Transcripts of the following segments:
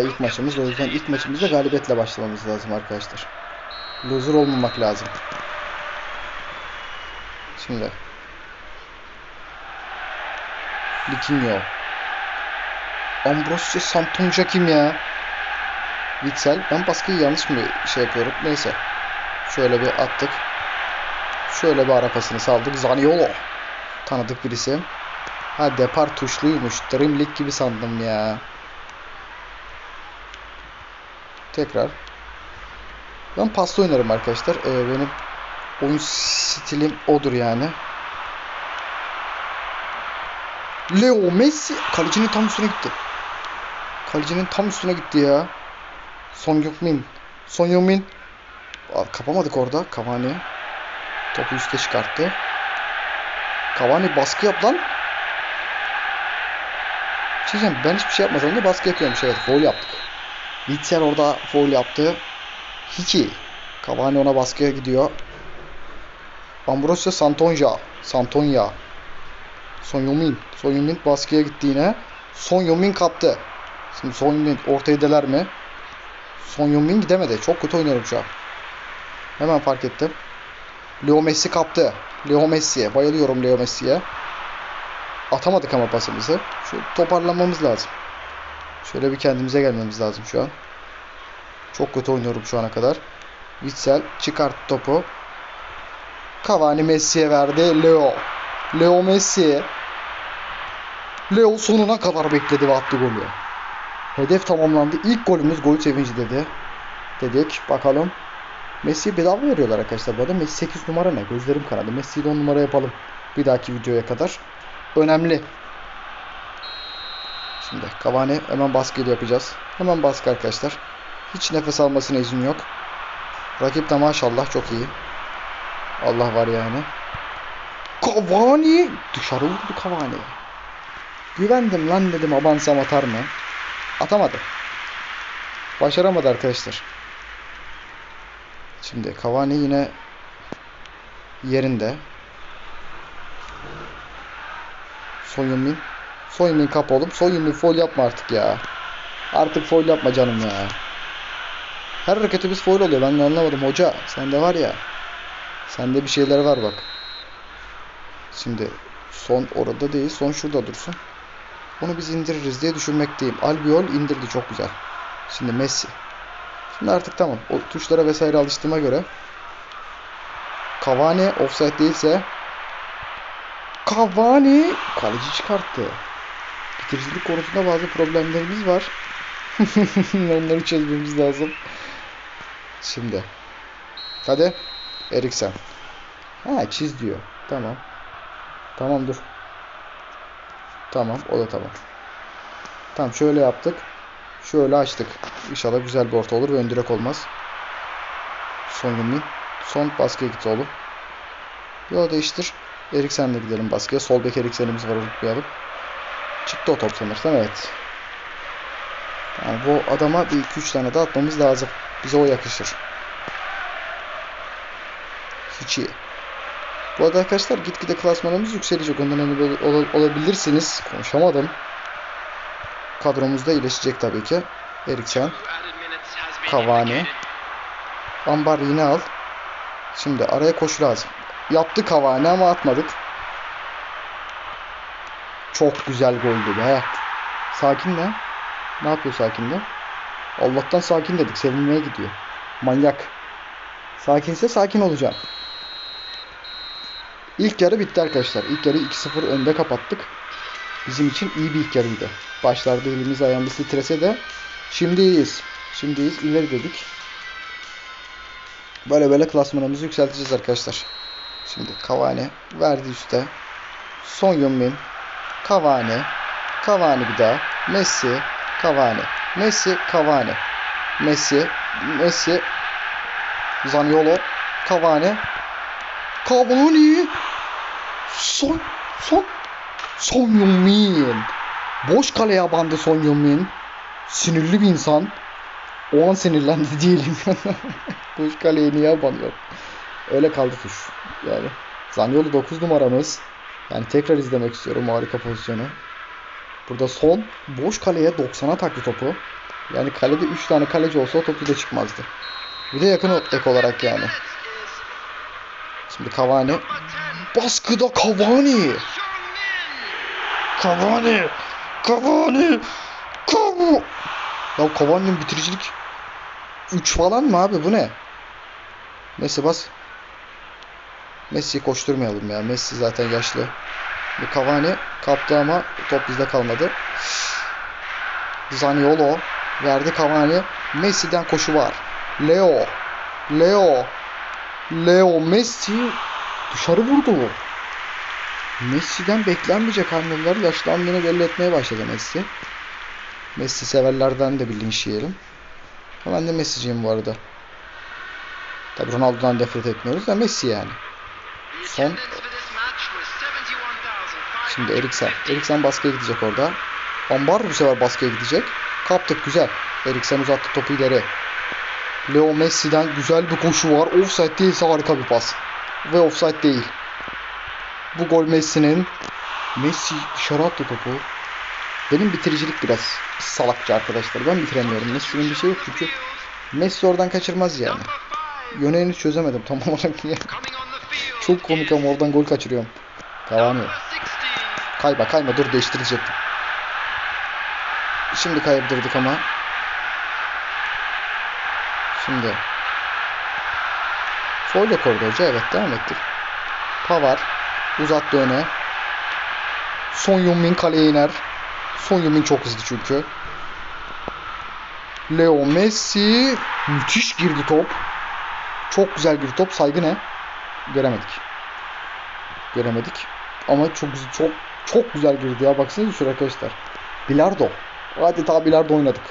ilk maçımız. O yüzden ilk maçımızda galibiyetle başlamamız lazım arkadaşlar. Loser olmamak lazım. Şimdi. Likinho. Ambrosio Santonca kim ya? Witsel. Ben baskıyı yanlış mı şey yapıyorum? Neyse. Şöyle bir attık. Şöyle bir ara pasını saldık. Zaniolo. Tanıdık birisi. Ha depar tuşluymuş. Dream League gibi sandım ya. Tekrar. Ben paslı oynarım arkadaşlar. Ee, benim oyun stilim odur yani. Leo Messi kalecinin tam üstüne gitti. Kalecinin tam üstüne gitti ya. Son Heung-min. Son. Aa, Kapamadık orada. Cavani. Topu üste çıkarttı. Cavani baskı yap lan. Şey ben hiçbir şey yapmasam da baskı yapıyormuş. Evet foul yaptık. Witsel orada foul yaptı. Hiki. Cavani ona baskıya gidiyor. Ambrosio Santonja. Santonya. Son Heung-min. Son Heung-min baskıya gitti yine. Son Heung-min kaptı. Şimdi Son Heung-min ortaya deler mi? Son Heung-min gidemedi. Çok kötü oynuyorum şu an. Hemen fark ettim. Leo Messi kaptı. Leo Messi'ye. Bayılıyorum Leo Messi'ye. Atamadık ama pasımızı. Şu toparlanmamız lazım. Şöyle bir kendimize gelmemiz lazım şu an. Çok kötü oynuyorum şu ana kadar. Witsel çıkart topu. Cavani Messi'ye verdi. Leo. Leo Messi. Leo sonuna kadar bekledi ve attı golü. Hedef tamamlandı. İlk golümüz gol sevinci dedi. Dedik. Bakalım. Messi'ye bedava veriyorlar arkadaşlar. Bu arada Messi 8 numara ne? Gözlerim kanadı. Messi'yi de 10 numara yapalım. Bir dahaki videoya kadar. Önemli. Şimdi Cavani hemen baskıyla yapacağız. Hemen baskı arkadaşlar. Hiç nefes almasına izin yok. Rakip de maşallah çok iyi. Allah var yani. Cavani! Dışarı vurdu Cavani. Güvendim lan dedim abansam atar mı? Atamadı. Başaramadı arkadaşlar. Şimdi Cavani yine yerinde. Soyunmin. Soyunmin kap oğlum. Soyunmin foul yapma artık ya. Artık foul yapma canım ya. Her hareketimiz foul oluyor. Ben de anlamadım hoca. Sende var ya. Sende bir şeyler var bak. Şimdi son orada değil. Son şurada dursun. Onu biz indiririz diye düşünmekteyim. Albiol indirdi çok güzel. Şimdi Messi. Şimdi artık tamam. O tuşlara vesaire alıştığıma göre Cavani offside değilse Cavani kaleci çıkarttı. Bitiricilik konusunda bazı problemlerimiz var. Onları çözmemiz lazım. Şimdi. Hadi. Eriksen. Ha çiz diyor. Tamam. Tamam dur. Tamam o da tamam. Tamam şöyle yaptık. Şöyle açtık. İnşallah güzel bir orta olur ve ön direk olmaz. Son Yunmin. Son baskıya gitti oğlum. Yol değiştir. Eriksen'le gidelim baskıya. Sol bek Eriksen'imiz var unutmayalım. Çıktı o top sanırsam evet. Yani bu adama bir 2-3 tane daha atmamız lazım. Bize o yakışır. Hiç iyi. Bu arada arkadaşlar gitgide klasmanımız yükselecek. Ondan emin ol- olabilirsiniz. Konuşamadım. Kadromuzda iyileşecek tabii ki. Eriksen. Cavani. Ambar yine al. Şimdi araya koşu lazım. Yaptı Cavani ama atmadık. Çok güzel goldü be. Sakin de. Ne yapıyor sakin de? Allah'tan sakin dedik. Sevinmeye gidiyor. Manyak. Sakinse sakin olacağım. İlk yarı bitti arkadaşlar. İlk yarı 2-0 önde kapattık. Bizim için iyi bir ilk yarıydı. Başlarda elimiz ayağımız titrese de şimdi iyiyiz. Şimdi iyiyiz. İleri dedik. Böyle böyle klasmanımızı yükselteceğiz arkadaşlar. Şimdi Cavani verdi üste. Son Heung-min. Cavani. Cavani bir daha. Messi. Cavani. Messi. Cavani. Messi. Messi. Zaniolo. Cavani. Cavani. Son. Son. Son Heung-min. Boş kaleye bandı Son Heung-min. Sinirli bir insan. O an sinirlendi diyelim. Boş kaleye niye abanıyor? Öyle kaldı tuş. Yani Zaniolo 9 numaramız. Yani tekrar izlemek istiyorum o harika pozisyonu. Burada son boş kaleye 90'a taktı topu. Yani kalede 3 tane kaleci olsa o top da çıkmazdı. Bir de yakın ek olarak yani. Şimdi Cavani. Baskıda Cavani. Cavani. Cavani. Cavani. Ya Cavani'nin bitiricilik 3 falan mı abi bu ne? Messi bas. Messi'yi koşturmayalım ya. Messi zaten yaşlı. Bu Cavani kaptı ama top bizde kalmadı. Zaniolo verdi Cavani. Messi'den koşu var. Leo. Leo. Leo Messi dışarı vurdu. Messi'den beklenmeyecek hamleler yaşlandığını belli etmeye başladı Messi. Messi severlerden de bir linç Ben de Messi'ciyim bu arada. Tabi Ronaldo'dan nefret etmiyoruz da Messi yani. Son. Şimdi Eriksen. Eriksen baskıya gidecek orada. Ambar bu sefer baskıya gidecek. Kaptık güzel. Eriksen uzattı topu ileri. Leo Messi'den güzel bir koşu var. Offside değilse harika bir pas. Ve offside değil. Bu gol Messi'nin. Messi dışarı attı topu. Benim bitiricilik biraz salakça arkadaşlar. Ben bitiremiyorum. Messi'nin bir şey yok çünkü Messi oradan kaçırmaz yani. Yöneğini çözemedim tam olarak niye. Çok komik ama oradan gol kaçırıyorum. Cavani. Kayma kayma dur değiştirecektim. Şimdi kaybırdık ama. Şimdi. Foul yok orada hoca. Evet devam ettik. Pavar. Uzattı öne. Son Yunmin kaleye iner. Son Yunmin çok hızlı çünkü. Leo Messi. Müthiş girdi top. Çok güzel girdi top. Saygı ne? Göremedik. Göremedik. Ama çok çok çok güzel girdi ya. Baksanıza şuraya arkadaşlar. Bilardo. Adeta bilardo oynadık.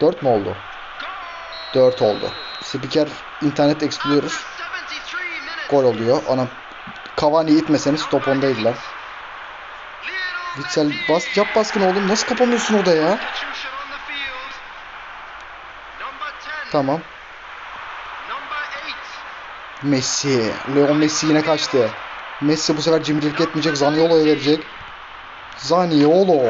4 mü oldu? 4 oldu. Spiker Internet Explorer gol oluyor. Ana Cavani'yi itmeseniz top ondaydılar. Witsel bas yap baskın oğlum. Nasıl kapanıyorsun orada ya? Tamam. Messi. Leo Messi yine kaçtı. Messi bu sefer cimrilik etmeyecek. Zaniolo'ya verecek. Zaniolo.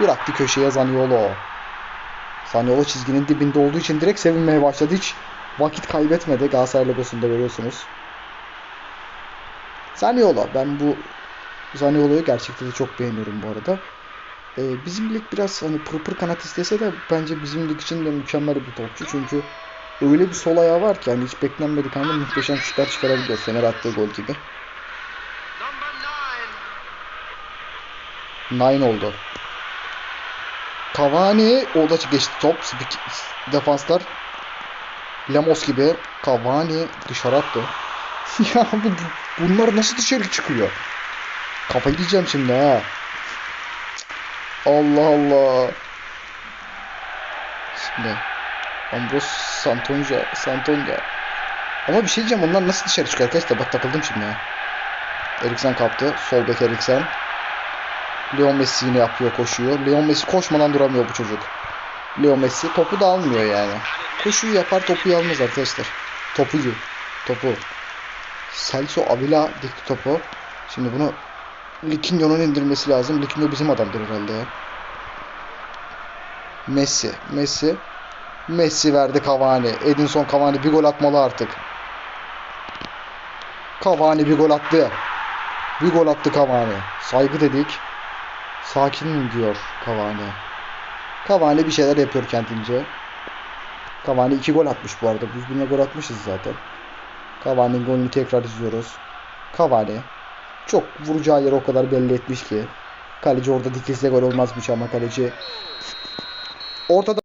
Bıraktı köşeye Zaniolo. Zaniolo çizginin dibinde olduğu için direkt sevinmeye başladı. Hiç vakit kaybetmedi. Galatasaray logosunda görüyorsunuz. Zaniolo. Ben bu Zaniolo'yu gerçekten de çok beğeniyorum bu arada. Ee, bizim lig biraz hani pırpır kanat istese de bence bizim lig için de mükemmel bir topçu. Çünkü öyle bir sol ayağı var ki hani hiç beklenmedik anda muhteşem şutlar çıkarabiliyor. Fener attığı gol gibi. Nine oldu. Cavani o da geçti top. Defanslar Lemos gibi. Cavani dışarı attı. ya bu- bunlar nasıl dışarı çıkıyor? Kafayı diyeceğim şimdi ha. Allah Allah. Şimdi Ambros Santonja Santonja. Ama bir şey diyeceğim onlar nasıl dışarı çıkıyor arkadaşlar? Bak takıldım şimdi ha. Eriksen kaptı. Sol bek Eriksen. Leo Messi yine yapıyor koşuyor. Leo Messi koşmadan duramıyor bu çocuk. Leo Messi topu da almıyor yani. Koşuyu yapar topu almaz arkadaşlar. Topu yiyor. Topu. Celso Avila dikti topu. Şimdi bunu Likinyo'nun indirmesi lazım. Likinyo bizim adamdır herhalde ya. Messi. Messi. Messi verdi Cavani. Edinson Cavani bir gol atmalı artık. Cavani bir gol attı. Bir gol attı Cavani. Saygı dedik. Sakin diyor Cavani. Cavani bir şeyler yapıyor kendince. Cavani iki gol atmış bu arada. Biz birine gol atmışız zaten. Cavani'nin golünü tekrar izliyoruz. Cavani. Çok vuracağı yeri o kadar belli etmiş ki. Kaleci orada dikilse gol olmazmış ama kaleci ortada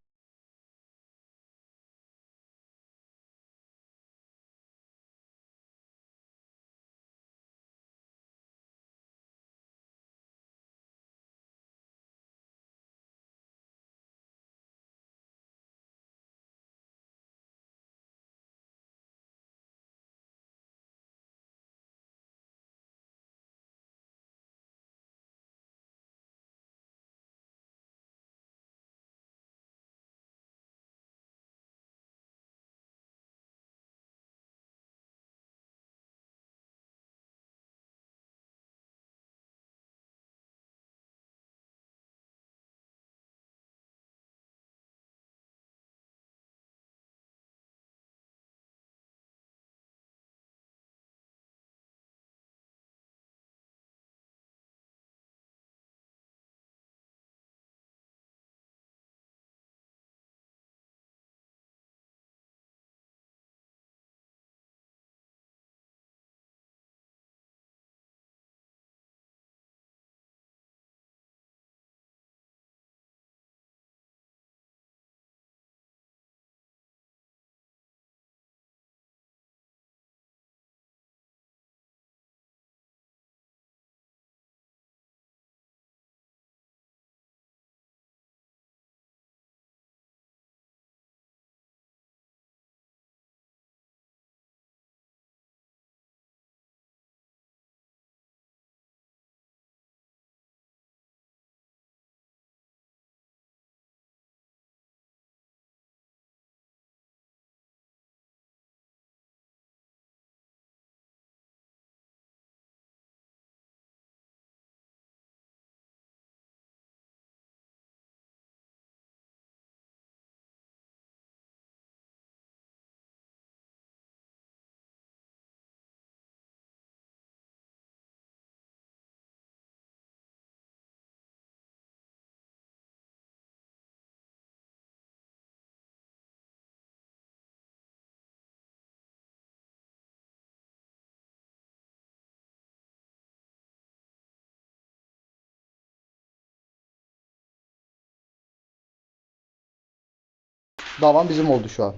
Davan bizim oldu şu an.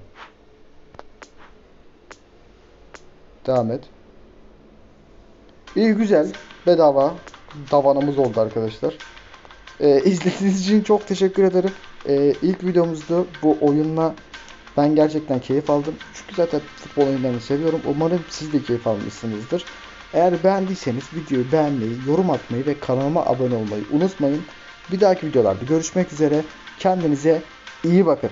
Devam et. İyi güzel. Bedava davanımız oldu arkadaşlar. Ee, izlediğiniz için çok teşekkür ederim. Ee, ilk videomuzdu. Bu oyunla ben gerçekten keyif aldım. Çünkü zaten futbol oyunlarını seviyorum. Umarım siz de keyif almışsınızdır. Eğer beğendiyseniz videoyu beğenmeyi, yorum atmayı ve kanalıma abone olmayı unutmayın. Bir dahaki videolarda görüşmek üzere. Kendinize iyi bakın.